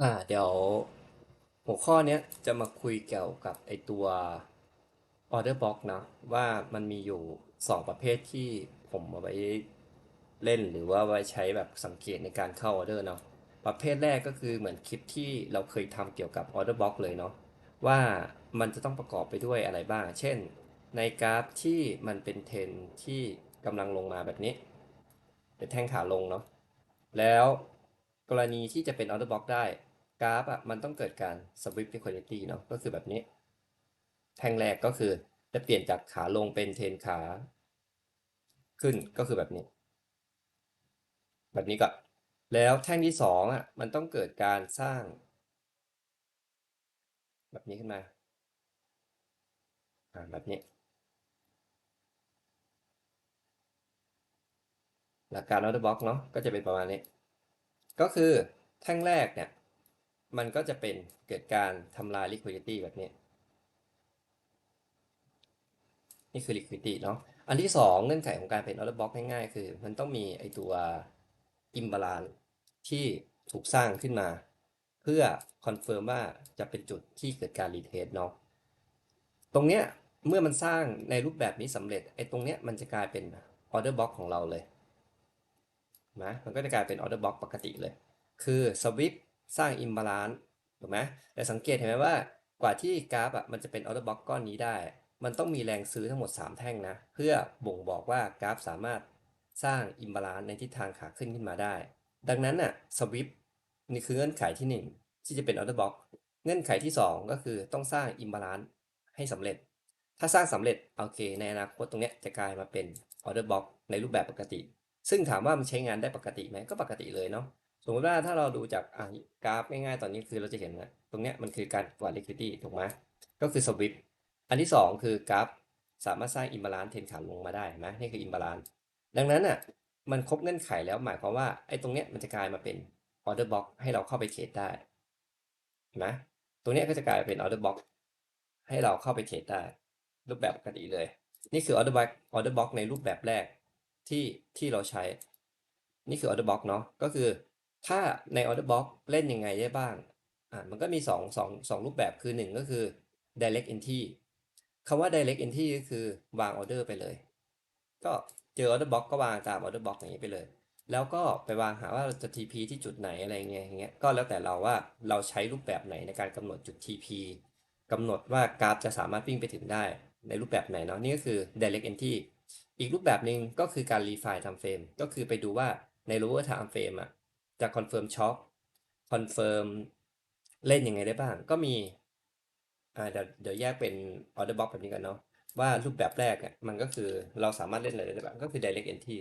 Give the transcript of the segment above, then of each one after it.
อ่า เดี๋ยวหัวข้อเนี้ยจะมาคุยเกี่ยวกับไอตัว order box นะว่ามันมีอยู่สองประเภทที่ผมเอาไว้เล่นหรือว่าไว้ใช้แบบสังเกตในการเข้าออเดอร์เนาะประเภทแรกก็คือเหมือนคลิปที่เราเคยทำเกี่ยวกับ order box เลยเนาะว่ามันจะต้องประกอบไปด้วยอะไรบ้าง เช่น ในกราฟที่มันเป็นเทรนที่กำลังลงมาแบบนี้ เป็นแท่งขาลงเนาะแล้ว กรณีที่จะเป็น order box ได้กราฟอะมันต้องเกิดการ swift liquidity เนาะก็คือแบบนี้ แท่งแรกก็คือจะเปลี่ยนจากขาลงเป็นเทนขา ขึ้นก็คือแบบนี้ แบบนี้ก่อนแล้วแท่งที่สองอะมันต้องเกิดการสร้าง แบบนี้ขึ้นมาอ่าแบบนี้หลักการ order box เนาะก็จะเป็นประมาณนี้ ก็คือแท่งแรกเนี่ยมันก็จะเป็นเกิดการทำลาย liquidity แบบนี้ นี่คือ liquidity เนาะอันที่สองเงื่อนไขของการเป็น order box ง่ายๆ คือ มันต้องมีไอตัว imbalance ที่ถูกสร้างขึ้นมา เพื่อคอนเฟิร์มว่าจะเป็นจุดที่เกิดการรีเทสเนาะตรงเนี้ยเมื่อมันสร้างในรูปแบบนี้สำเร็จไอ้ตรงเนี้ยมันจะกลายเป็น order box ของเราเลย นะมันก็จะกลายเป็น order box ปกติเลย คือ swip สร้าง imbalance ถูกไหมแต่สังเกตเห็นไหมว่ากว่าที่กราฟอะมันจะเป็น order box ก้อนนี้ได้ มันต้องมีแรงซื้อทั้งหมด 3 แท่งนะ เพื่อบ่งบอกว่ากราฟสามารถสร้าง imbalance ในทิศทางขาขึ้นขึ้นมาได้ ดังนั้นน่ะ swip นี่คือเงื่อนไขที่ 1 ที่จะเป็น order box เงื่อนไขที่ 2 ก็คือต้องสร้าง imbalance ให้สำเร็จถ้าสร้างสำเร็จ โอเค ในอนาคตตรงเนี้ยจะกลายมาเป็น order box ในรูปแบบปกติ ซึ่งถามว่ามันใช้งานได้ปกติไหมก็ปกติเลยเนาะสมมติว่าถ้าเราดูจากกราฟง่ายๆตอนนี้คือเราจะเห็นว่าตรงเนี้ยมันคือการกวาด liquidity ถูกไหมก็คือ swip อันที่ 2 คือกราฟสามารถสร้าง imbalance เทนขาลงมาได้นไหมนี่คือ imbalance ดังนั้นอะมันครบเงื่อนไขแล้วหมายความว่าไอ้ตรงเนี้ยมันจะกลายมาเป็น order box ให้เราเข้าไปเทรดได้เห็นไหมตรงเนี้ยก็จะกลายเป็น order box ให้เราเข้าไปเทรดได้ รูปแบบปกติเลย นี่คือ order box order box ในรูปแบบแรก ที่ที่เราใช้ นี่คือ order box เนาะก็คือถ้าใน order box เล่นยังไงได้บ้างอ่ามันก็มี2 2 2รูปแบบคือ 1 ก็คือ direct entry คำว่า direct entry ก็คือวาง order ไปเลย ก็เจอ order box ก็วางตาม order box อย่างนี้ไปเลย แล้วก็ไปวางหาว่าเราจะ TP ที่จุดไหนอะไรเงี้ยอย่างเงี้ยก็แล้วแต่เราว่าเราใช้รูปแบบไหนในการกำหนดจุด TP กำหนดว่ากราฟจะสามารถวิ่งไปถึงได้ในรูปแบบไหนเนาะนี่ก็คือ direct entry อีกรูปแบบหนึ่งก็คือการ refine time frame ก็คือไปดูว่าใน lower time frame อะจะ confirm shock confirm เล่นยังไงได้บ้าง ก็มีอ่าเดี๋ยวเดี๋ยวแยกเป็น order box แบบนี้กันเนาะว่ารูปแบบแรกอะมันก็คือเราสามารถเล่นอะไรได้บ้างก็คือ direct entry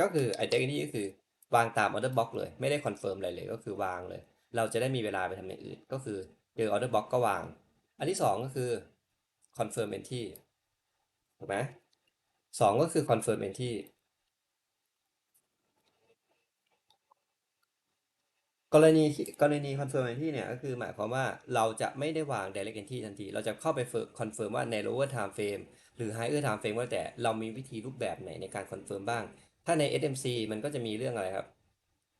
ก็คือ direct entry ก็คือวางตาม order box เลย ไม่ได้ confirm อะไรเลยก็คือวางเลย เราจะได้มีเวลาไปทำอย่างอื่น ก็คือเจอ order box ก็วาง อันที่สองก็คือ confirm entry ถูกไหมสองก็คือ confirm entry กรณีที่กรณี confirm entry เนี่ยก็คือหมายความว่าเราจะไม่ได้วาง direct entry ทันที เราจะเข้าไป confirm ว่าใน lower time frame หรือ higher time frame ก็แล้วแต่เรามีวิธีรูปแบบไหนในการ confirm บ้าง ถ้าใน SMC มันก็จะมีเรื่องอะไรครับ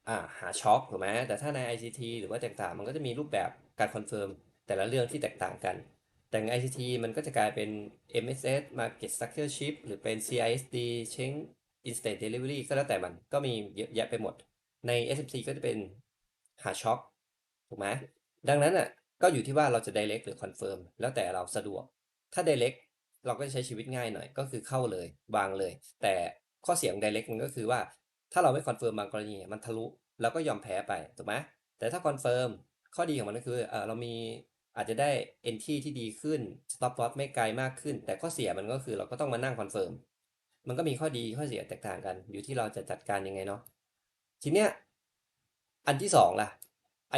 อ่าหาช็อคถูกไหมแต่ถ้าใน ICT หรือว่าต่างๆมันก็จะมีรูปแบบการคอนเฟิร์มแต่ละเรื่องที่แตกต่างกัน แต่ใน ICT มันก็จะกลายเป็น MSS Market Structure Chip หรือเป็น CISD Chain Instant Delivery ก็แล้วแต่มันก็มีเยอะแยะไปหมด ใน SMC ก็จะเป็นหาช็อคถูกไหมดังนั้นอะก็อยู่ที่ว่าเราจะ direct หรือ confirm แล้วแต่เราสะดวก ถ้า direct เราก็จะใช้ชีวิตง่ายหน่อยก็คือเข้าเลยวางเลย แต่ข้อเสียของ direct มันก็คือว่า ถ้าเราไม่คอนเฟิร์มบางกรณีมันทะลุเราก็ยอมแพ้ไปถูกไหมแต่ถ้าคอนเฟิร์มข้อดีของมันก็คือเออเรามี อาจจะได้ entry ที่ดีขึ้น stop loss ไม่ไกลมากขึ้น แต่ข้อเสียมันก็คือเราก็ต้องมานั่งคอนเฟิร์มมันก็มีข้อดีข้อเสียแตกต่างกัน อยู่ที่เราจะจัดการยังไงเนาะทีเนี้ยอันที่สองล่ะ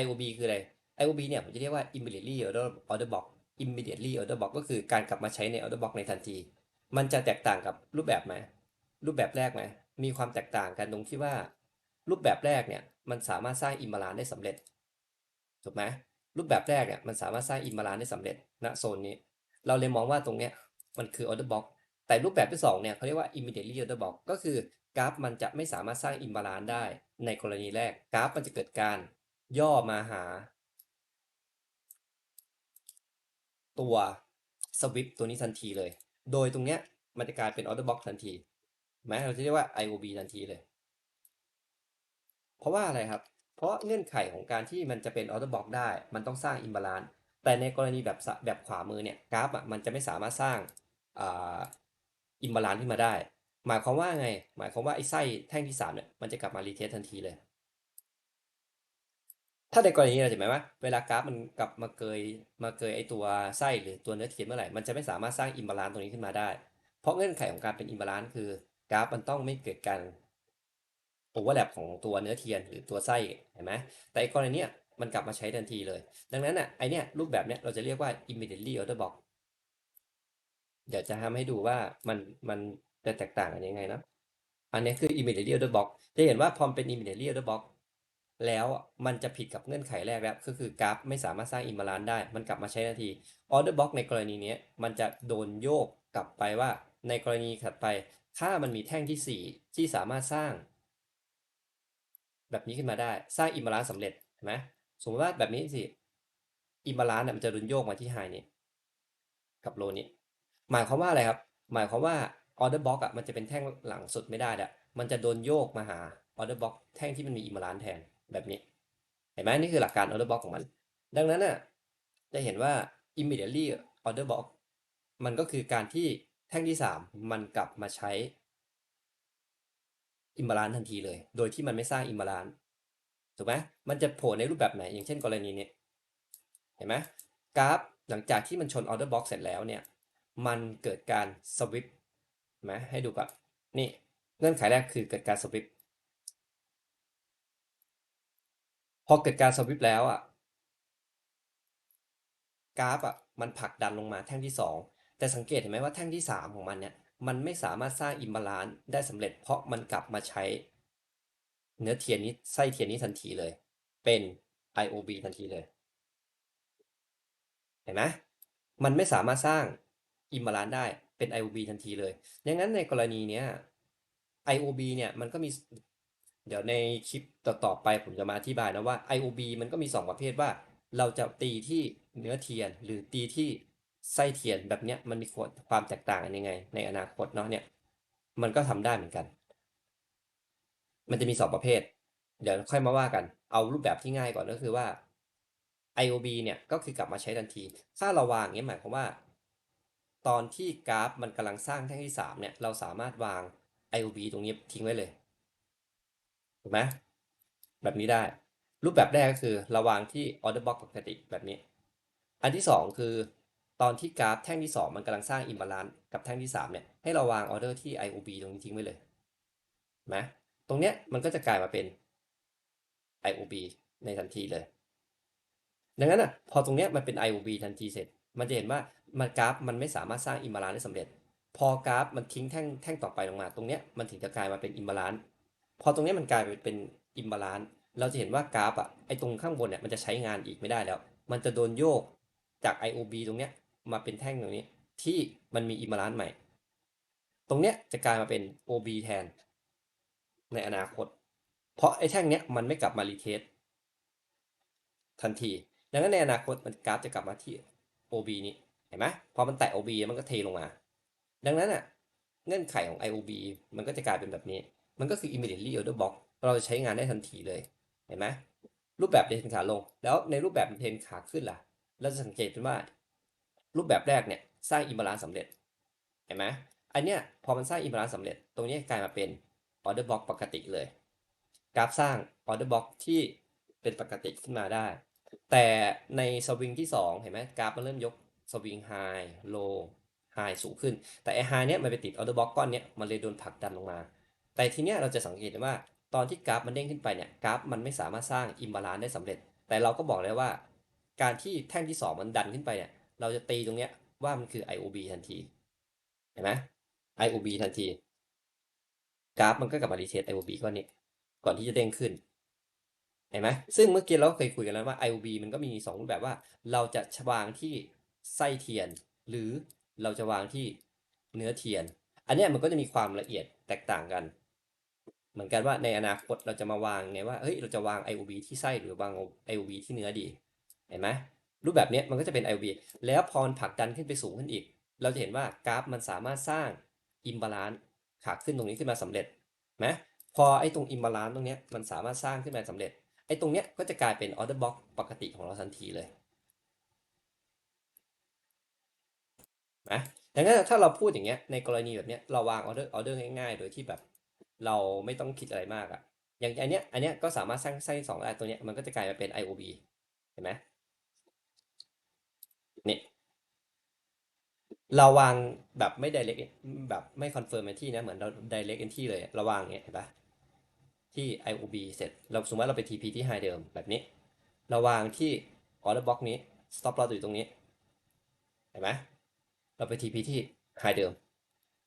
IOB คืออะไร IOB เนี่ยผมจะเรียกว่า immediately order order box immediately order box ก็คือการกลับมาใช้ใน order box ในทันที มันจะแตกต่างกับรูปแบบไหมรูปแบบแรกไหมมีความแตกต่างกันตรงที่ว่า รูปแบบแรกเนี่ยมันสามารถสร้างอิมบาลานได้สำเร็จถูกไหม รูปแบบแรกเนี่ยมันสามารถสร้างอิมบาลานได้สำเร็จณโซนนี้ เราเลยมองว่าตรงเนี้ยมันคือ order box แต่รูปแบบที่สองเนี่ยเขาเรียกว่า immediately order box ก็คือกราฟมันจะไม่สามารถสร้างอิมบาลานได้ในกรณีแรกกราฟมันจะเกิดการย่อมาหา ตัวสวิปตัวนี้ทันทีเลย โดยตรงเนี้ยมันจะกลายเป็น order box ทันทีไหมเราจะเรียกว่า IOB ทันทีเลย เพราะว่าอะไรครับ เพราะเงื่อนไขของการที่มันจะเป็น order box ได้ มันต้องสร้าง imbalance แต่ในกรณีแบบแบบขวามือเนี่ยกราฟอะมันจะไม่สามารถสร้างอ่า imbalance ขึ้นมาได้ หมายความว่าไง หมายความว่าไอ้ไส้แท่งที่สามเนี่ยมันจะกลับมารีเทสทันทีเลย ถ้าในกรณีนี้เราจะหมายว่าเวลากราฟมันกลับมาเกยมาเกยไอตัวไส้หรือตัวเนื้อเทียนเมื่อไหร่มันจะไม่สามารถสร้างอิมบาลานซ์ตรงนี้ขึ้นมาได้ เพราะเงื่อนไขของการเป็นอิมบาลานซ์คือกราฟมันต้องไม่เกิดการ โอเวอร์แลปของตัวเนื้อเทียนหรือตัวไส้เห็นไหมแต่ไอ้กรณีเนี้ยมันกลับมาใช้ทันทีเลย ดังนั้นอะไอเนี้ยรูปแบบเนี้ยเราจะเรียกว่า immediately order box เดี๋ยวจะทำให้ดูว่ามันมันจะแตกต่างกันยังไงนะอันนี้คือ immediately order box จะเห็นว่าพอมเป็น immediately order box แล้วมันจะผิดกับเงื่อนไขแรกแล้วก็คือกราฟไม่สามารถสร้างอิมบาลานได้ มันกลับมาใช้ทันที order box ในกรณีนี้มันจะโดนโยกกลับไปว่าในกรณีถัดไป ถ้ามันมีแท่งที่ 4 ที่สามารถสร้าง แบบนี้ขึ้นมาได้สร้างอิมบาลานซ์สำเร็จเห็นไหมสมมติว่าแบบนี้สิอิมบาลานซ์มันจะโดนโยกมาที่ไฮนี้กับโลนี้ หมายความว่าอะไรครับ หมายความว่า order box อะมันจะเป็นแท่งหลังสุดไม่ได้ละมันจะโดนโยกมาหา order box แท่งที่มันมีอิมบาลานซ์แทนแบบนี้เห็นไหมนี่คือหลักการ order box ของมัน ดังนั้นน่ะจะเห็นว่า immediately order box มันก็คือการที่แท่งที่ 3 มันกลับมาใช้ imbalance ทันทีเลย โดยที่มันไม่สร้าง imbalance ถูกไหมมันจะโผล่ในรูปแบบไหน อย่างเช่นกรณีนี้เห็นไหมกราฟหลังจากที่มันชน order box เสร็จแล้วเนี่ย มันเกิดการ swip เห็นไหมให้ดูกับนี่เงื่อนไขแรกคือเกิดการ swip พอเกิดการสวิปแล้วอะกราฟอะมันผลักดันลงมาแท่งที่ 2 แต่สังเกตเห็นไหมว่าแท่งที่ 3 ของมันเนี่ย มันไม่สามารถสร้างอิมบาลานซ์ได้สำเร็จเพราะมันกลับมาใช้ เนื้อเทียนนี้ไส้เทียนนี้ทันทีเลย เป็น IOB ทันทีเลย เห็นไหมมันไม่สามารถสร้างอิมบาลานซ์ได้เป็น IOB ทันทีเลยดังนั้นในกรณีเนี้ย IOB เนี่ยมันก็มีเดี๋ยวในคลิปต่อๆไปผมจะมาอธิบายนะว่า IOB มันก็มี 2 ประเภทว่า เราจะตีที่เนื้อเทียนหรือตีที่ ไส้เทียนแบบเนี้ยมันมีความแตกต่างกันยังไง ในอนาคตเนาะเนี่ยมันก็ทำได้เหมือนกัน มันจะมี2ประเภท เดี๋ยวค่อยมาว่ากัน เอารูปแบบที่ง่ายก่อนก็คือว่า IOB เนี่ยก็คือกลับมาใช้ทันทีถ้าเราวางอย่างนี้หมายความว่า ตอนที่กราฟมันกำลังสร้างแท่งที่3เนี่ยเราสามารถวาง IOB ตรงนี้ทิ้งไว้เลยถูกไหมแบบนี้ได้ รูปแบบแรกก็คือเระวางที่ order box ปกติแบบนี้ อันที่2คือ ตอนที่กราฟแท่งที่ 2 มันกำลังสร้าง imbalance กับแท่งที่3เนี่ยให้เราวาง order ที่ IOB ตรงนี้ทิ้งไว้เลยนไหมตรงเนี้ยมันก็จะกลายมาเป็น IOB ในทันทีเลย ดังนั้นอะพอตรงเนี้ยมันเป็น IOB ทันทีเสร็จ มันจะเห็นว่ามันกราฟมันไม่สามารถสร้าง imbalance ได้สำเร็จ พอกราฟมันทิ้งแท่งแท่งต่อไปลงมา ตรงเนี้ยมันถึงจะกลายมาเป็น imbalance พอตรงเนี้ยมันกลายเป็นอิมบาลานซ์เราจะเห็นว่ากราฟอะไอตรงข้างบนเนี่ยมันจะใช้งานอีกไม่ได้แล้ว มันจะโดนโยกจาก IOB ตรงเนี้ย มาเป็นแท่งตรงนี้ ที่มันมีอิมบาลานซ์ใหม่ ตรงเนี้ยจะกลายมาเป็น OB แทน ในอนาคต เพราะไอ้แท่งเนี้ยมันไม่กลับมารีเทสทันที ดังนั้นในอนาคตมันกราฟจะกลับมาที่ OB นี้เห็นไหมพอมันแตะ OB มันก็เทลงมา ดังนั้นอะเงื่อนไขของ IOB มันก็จะกลายเป็นแบบนี้ มันก็คือ immediately order box เราจะใช้งานได้ทันทีเลย เห็นไหมรูปแบบเทรนขาลง แล้วในรูปแบบเทรนขาขึ้นล่ะ เราจะสังเกตเป็นว่า รูปแบบแรกเนี่ยสร้างอิมบาลานซ์สำเร็จเห็นไหมอันเนี้ยพอมันสร้างอิมบาลานซ์สำเร็จ ตรงนี้กลายมาเป็น order box ปกติเลย กราฟสร้าง order box ที่เป็นปกติขึ้นมาได้ แต่ในสวิงที่ 2 เห็นไหมกราฟมันเริ่มยกสวิงไฮโลไฮสูงขึ้น แต่ไอไฮเนี้ยมันไปติด order box ก้อนเนี้ยมันเลยโดนผลักดันลงมา แต่ทีเนี้ยเราจะสังเกตได้ว่าตอนที่กราฟมันเด้งขึ้นไปเนี่ยกราฟมันไม่สามารถสร้างอิมบาลานซ์ได้สำเร็จ แต่เราก็บอกเลยว่า การที่แท่งที่ 2 มันดันขึ้นไปเนี่ย เราจะตีตรงเนี้ยว่ามันคือ IOB ทันที เห็นไหม IOB ทันที กราฟมันก็กลับมารีเทส IOB ก้อนนี้ ก่อนที่จะเด้งขึ้น เห็นไหม ซึ่งเมื่อกี้เราเคยคุยกันแล้วว่า IOB มันก็มี2รูปแบบว่า เราจะวางที่ไส้เทียน หรือเราจะวางที่เนื้อเทียน อันนี้มันก็จะมีความละเอียดแตกต่างกัน เหมือนกันว่าในอนาคตเราจะมาวางไงว่า เฮ้ย เราจะวาง IOB ที่ไส้หรือวาง IOB ที่เนื้อดี เห็นไหม รูปแบบเนี้ยมันก็จะเป็น IOB แล้วพอมันผลักดันขึ้นไปสูงขึ้นอีก เราจะเห็นว่ากราฟมันสามารถสร้างอิมบาลานซ์ขาขึ้นตรงนี้ขึ้นมาสำเร็จไหมพอไอ้ตรงอิมบาลานซ์ตรงนี้มันสามารถสร้างขึ้นมาสำเร็จไอ้ตรงเนี้ยก็จะกลายเป็นออเดอร์บ็อกปกติของเราทันทีเลยนะดังนั้นถ้าเราพูดอย่างเงี้ยในกรณีแบบเนี้ยเราวางออเดอร์ออเดอร์ง่ายๆ โดยที่แบบ เราไม่ต้องคิดอะไรมากอะอย่างอันเนี้ยอันเนี้ยก็สามารถสร้างไส้สองได้ตัวเนี้ยมันก็จะกลายมาเป็น IOB เห็นไหม นี่เราวางแบบไม่ direct แบบไม่ confirm entry นะเหมือนเรา direct entry เลยเราวางเงี้ยเห็นปะที่ IOB เสร็จ เราสมมติเราไป TP ที่ high เดิมแบบนี้ เราวางที่ order box นี้ stop loss อยู่ตรงนี้เห็นไหมเราไป TP ที่ high เดิม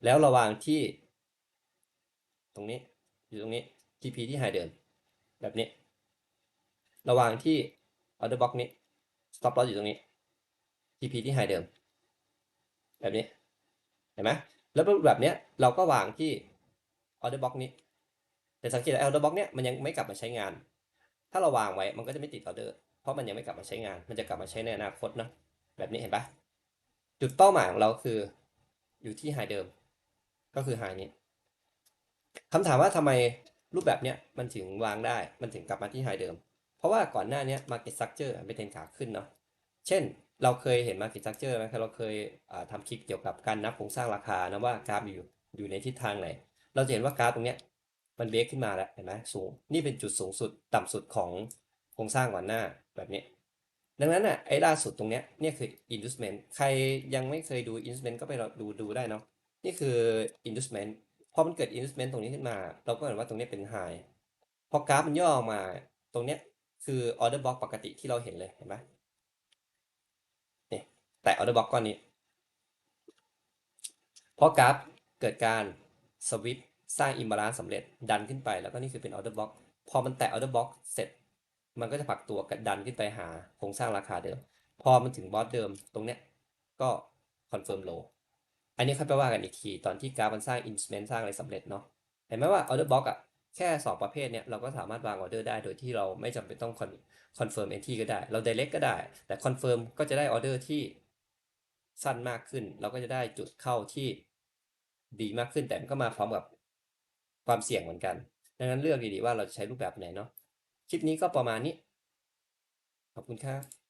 แล้วเราวางที่ ตรงนี้อยู่ตรงนี้ TP ที่ high เดิม แบบนี้เราวางที่ order box นี้ stop loss อยู่ตรงนี้ TP ที่ high เดิม แบบนี้ เห็นไหมแล้วแบบเนี้ยเราก็วางที่ order box นี้ แต่สังเกตว่า order box เนี้ยมันยังไม่กลับมาใช้งาน ถ้าเราวางไว้มันก็จะไม่ติดออเดอร์เพราะมันยังไม่กลับมาใช้งาน มันจะกลับมาใช้ในอนาคตนะแบบนี้เห็นปะจุดเป้าหมายของเราคืออยู่ที่ไฮเดิม ก็คือไฮนี้คำถามว่าทำไมรูปแบบเนี้ยมันถึงวางได้ มันถึงกลับมาที่ไฮเดิม เพราะว่าก่อนหน้านี้ย market structure เป็นเทรนขาขึ้นเนาะ เช่น เราเคยเห็น market structure ไหมครับเราเคยอ่าทำคลิปเกี่ยวกับการนับโครงสร้างราคานะว่ากราฟอยู่อยู่ในทิศทางไหน เราจะเห็นว่ากราฟตรงเนี้ยมันเบรกขึ้นมาแล้วเห็นไหมสูงนี่เป็นจุดสูงสุดต่ำสุดของโครงสร้างก่อนหน้าแบบนี้ ดังนั้นอะไอ้ล่าสุดตรงเนี้ยเนี่ยคือ inducement ใครยังไม่เคยดู inducement ก็ไปดูดูได้เนาะนี่คือ inducement พอมันเกิด inducement ตรงนี้ขึ้นมา เราก็เห็นว่าตรงนี้เป็น high พอกราฟมันย่อออกมาตรงเนี้ยคือ order block ปกติที่เราเห็นเลยเห็นไหม แต่ order block ก้อนนี้พอกราฟเกิดการสวิปสร้างอิมบาลานซ์สำเร็จดันขึ้นไป แล้วก็นี่คือเป็น order block พอมันแตะ order block เสร็จ มันก็จะผลักตัวกันดันขึ้นไปหาโครงสร้างราคาเดิม พอมันถึงบอสเดิมตรงเนี้ยก็คอนเฟิร์มโลอันนี้ค่อยไปว่ากันอีกทีตอนที่กราฟมันสร้างอินสเมนต์สร้างอะไรสำเร็จเนาะเห็นไหมว่า order block อะแค่สองประเภทเนี้ยเราก็สามารถวางออเดอร์ได้โดยที่เราไม่จำเป็นต้องคอนเฟิร์มเอนทีก็ได้ เรา direct ก็ได้ แต่คอนเฟิร์มก็จะได้ออเดอร์ที่ สั้นมากขึ้น เราก็จะได้จุดเข้าที่ดีมากขึ้นแต่มันก็มาพร้อมกับความเสี่ยงเหมือนกัน ดังนั้นเลือกดีๆว่าเราจะใช้รูปแบบไหนเนาะคลิปนี้ก็ประมาณนี้ ขอบคุณครับ